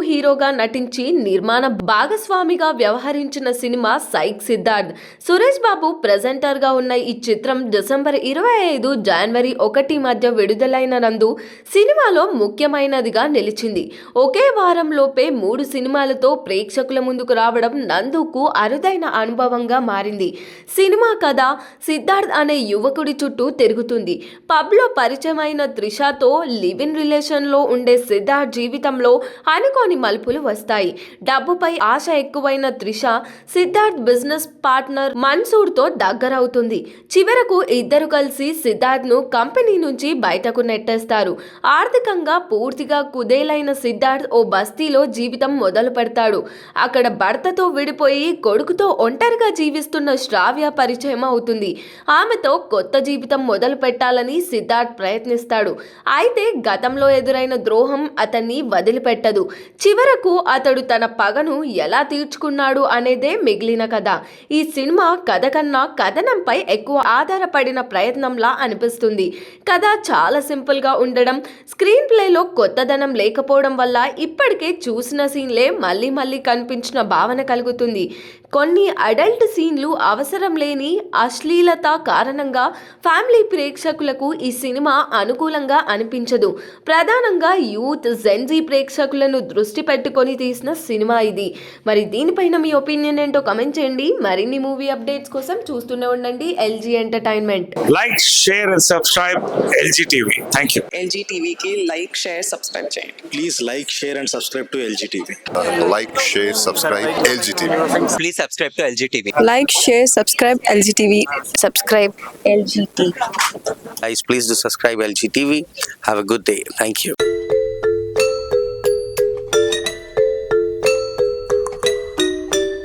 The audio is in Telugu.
హీరోగా నటించి నిర్మాణ భాగస్వామిగా వ్యవహరించిన సినిమా సైక్ సిద్ధార్థ్. సురేష్ బాబు ప్రెజెంటర్గా ఉన్న ఈ చిత్రం డిసెంబర్ ఇరవై ఐదు జనవరి ఒకటి మధ్య విడుదలైన నందు సినిమాలో ముఖ్యమైనదిగా నిలిచింది. ఒకే వారంలోపే మూడు సినిమాలతో ప్రేక్షకుల ముందుకు రావడం నందుకు అరుదైన అనుభవంగా మారింది. సినిమా కథ సిద్ధార్థ్ అనే యువకుడి చుట్టూ తిరుగుతుంది. పబ్లో పరిచయమైన త్రిషతో లివ్ ఇన్ రిలేషన్లో ఉండే సిద్ధార్థ్ జీవితంలో అనుకోని మలుపులు వస్తాయి. డబ్బుపై ఆశ ఎక్కువైన త్రిష సిద్ధార్థ్ బిజినెస్ పార్ట్నర్ మన్సూర్తో దగ్గరవుతుంది. చివరకు ఇద్దరు కలిసి సిద్ధార్థ్ను కంపెనీ నుంచి బయటకు నెట్టేస్తారు. ఆర్థికంగా పూర్తిగా కుదేలైన సిద్ధార్థ్ ఓ బస్తీలో జీవితం మొదలు పెడతాడు. అక్కడ భర్తతో విడిపోయి కొడుకుతో ఒంటరిగా జీవిస్తున్న శ్రావ్య పరిచయం అవుతుంది. ఆమెతో కొత్త జీవితం మొదలు పెట్టాలని సిద్ధార్థ్ ప్రయత్నిస్తాడు. అయితే గతంలో ఎదురైన ద్రోహం అతన్ని వదిలిపెట్టదు. చివరకు అతడు తన పగను ఎలా తీర్చుకున్నాడు అనేదే మిగిలిన కథ. ఈ సినిమా కథ కన్నా కథనంపై ఎక్కువ ఆధారపడిన ప్రయత్నంలా అనిపిస్తుంది. కథ చాలా సింపుల్గా ఉండడం స్క్రీన్ ప్లేలో కొత్తదనం లేకపోవడం వల్ల ఇప్పటికే చూసిన సీన్లే మళ్ళీ మళ్ళీ కనిపించిన భావన కలుగుతుంది. కొన్ని అడల్ట్ సీన్లు అవసరం లేని అశ్లీలత కారణంగా ఫ్యామిలీ ప్రేక్షకులకు ఈ సినిమా అనుకూలంగా అనిపించదు ప్రధానంగా యూత్ జెన్జీ ప్రేక్షకులను దృష్టి పెట్టుకొని తీసిన సినిమా ఇది మరి దీనిపైన మీ ఒపీనియన్ ఏంటో కమెంట్ చేయండి మరిన్ని మూవీ అప్డేట్స్ కోసం చూస్తూనే ఉండండి LG entertainment like, share, and subscribe LG TV. Thank you. LG టీవీకి లైక్ షేర్ సబ్స్క్రైబ్ చేయండి Please like, share, and subscribe to LGTV. like, share, subscribe, LGTV. please subscribe to LG TV. Like, share, subscribe LG TV. Subscribe LG TV. Guys, please do subscribe LG TV. Have a good day. Thank you.